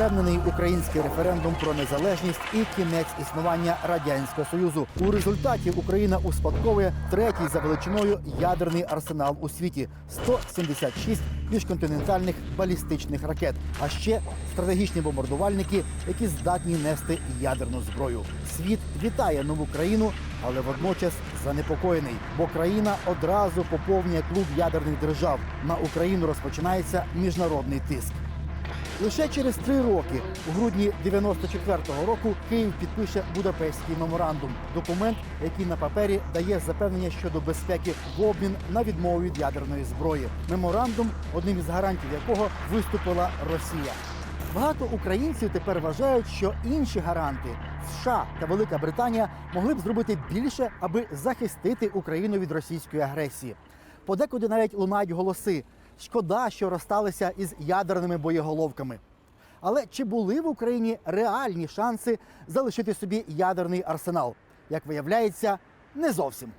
впевнений український референдум про незалежність і кінець існування радянського союзу. У результаті Україна успадковує третій за величиною ядерний арсенал у світі 176 міжконтинентальних балістичних ракет, а ще стратегічні бомбардувальники, які здатні нести ядерну зброю. Світ вітає нову країну, але водночас занепокоєний, бо країна одразу поповнює клуб ядерних держав. На Україну розпочинається міжнародний тиск. Лише через три роки, у грудні 94-го року, Київ підпише Будапештський меморандум, документ, який на папері дає запевнення щодо безпеки в обмін на відмову від ядерної зброї. Меморандум, одним із гарантів якого виступила Росія. Багато українців тепер вважають, що інші гаранти США та Велика Британія могли б зробити більше, аби захистити Україну від російської агресії. Подекуди навіть лунають голоси. Шкода, що розсталися із ядерними боєголовками. Але чи були в Україні реальні шанси залишити собі ядерний арсенал? Як виявляється, не зовсім.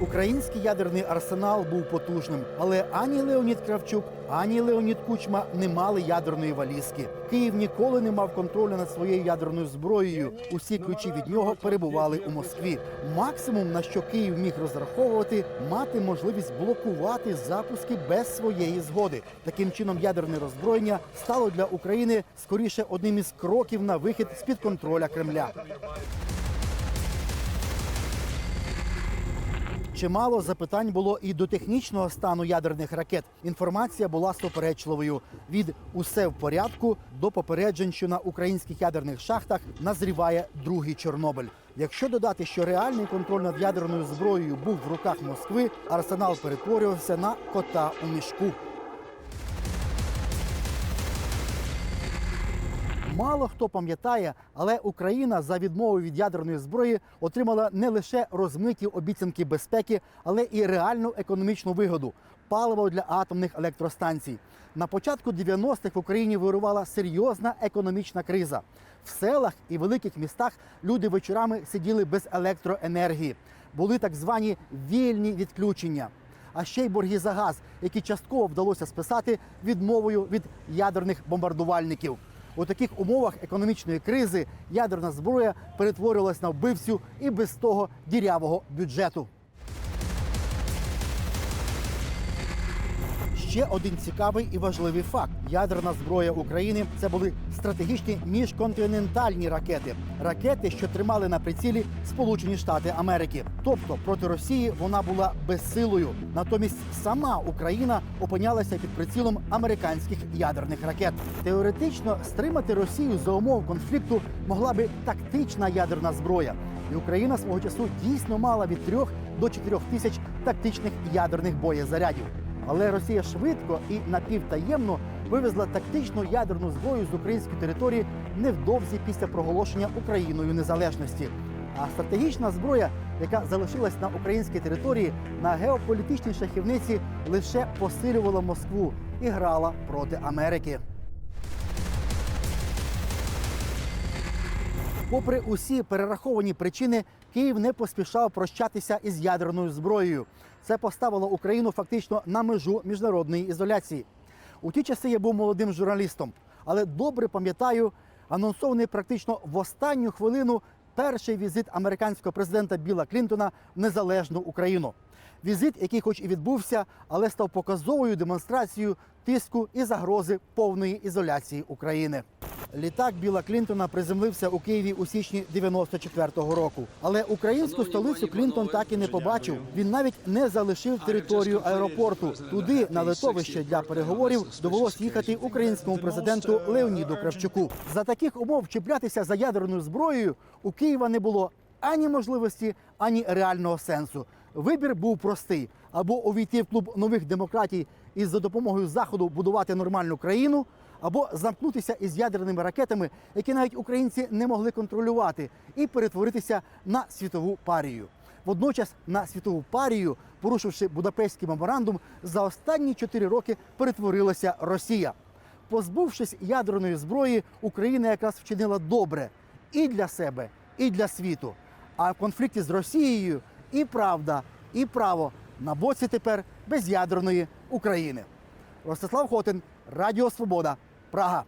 Український ядерний арсенал був потужним, але ані Леонід Кравчук, ані Леонід Кучма не мали ядерної валізки. Київ ніколи не мав контролю над своєю ядерною зброєю. Усі ключі від нього перебували у Москві. Максимум на що Київ міг розраховувати, мати можливість блокувати запуски без своєї згоди. Таким чином, ядерне роззброєння стало для України скоріше одним із кроків на вихід з під контроля Кремля. Чимало запитань було і до технічного стану ядерних ракет. Інформація була суперечливою від усе в порядку до попереджень, що на українських ядерних шахтах назріває другий Чорнобиль. Якщо додати, що реальний контроль над ядерною зброєю був в руках Москви, арсенал перетворювався на кота у мішку. Мало хто пам'ятає, але Україна за відмову від ядерної зброї отримала не лише розмиті обіцянки безпеки, але і реальну економічну вигоду паливо для атомних електростанцій. На початку 90-х в Україні вирувала серйозна економічна криза. В селах і великих містах люди вечорами сиділи без електроенергії. Були так звані вільні відключення. А ще й борги за газ, які частково вдалося списати відмовою від ядерних бомбардувальників. У таких умовах економічної кризи ядерна зброя перетворювалась на вбивцю і без того дірявого бюджету. Ще один цікавий і важливий факт: ядерна зброя України це були стратегічні міжконтинентальні ракети, ракети, що тримали на прицілі Сполучені Штати Америки. Тобто проти Росії вона була безсилою. Натомість сама Україна опинялася під прицілом американських ядерних ракет. Теоретично стримати Росію за умов конфлікту могла би тактична ядерна зброя. І Україна свого часу дійсно мала від 3 до 4 тисяч тактичних ядерних боєзарядів. Але Росія швидко і напівтаємно вивезла тактичну ядерну зброю з української території невдовзі після проголошення Україною незалежності. А стратегічна зброя, яка залишилась на українській території, на геополітичній шахівниці лише посилювала Москву і грала проти Америки. Попри усі перераховані причини, Київ не поспішав прощатися із ядерною зброєю. Це поставило Україну фактично на межу міжнародної ізоляції. У ті часи я був молодим журналістом, але добре пам'ятаю анонсований практично в останню хвилину перший візит американського президента Біла Клінтона в незалежну Україну. Візит, який, хоч і відбувся, але став показовою демонстрацією тиску і загрози повної ізоляції України. Літак Біла Клінтона приземлився у Києві у січні 94-го року. Але українську столицю Клінтон так і не побачив. Він навіть не залишив територію аеропорту. Туди на литовище для переговорів довелось їхати українському президенту Леоніду Кравчуку. За таких умов чіплятися за ядерною зброєю у Києва не було ані можливості, ані реального сенсу. Вибір був простий: або увійти в клуб нових демократій і за допомогою заходу будувати нормальну країну, або замкнутися із ядерними ракетами, які навіть українці не могли контролювати, і перетворитися на світову парію. Водночас на світову парію, порушивши Будапештський меморандум, за останні чотири роки перетворилася Росія. Позбувшись ядерної зброї, Україна якраз вчинила добре і для себе, і для світу. А в конфлікті з Росією і правда, і право на боці тепер безядерної України. Ростислав Хотин, Радіо Свобода, اقراها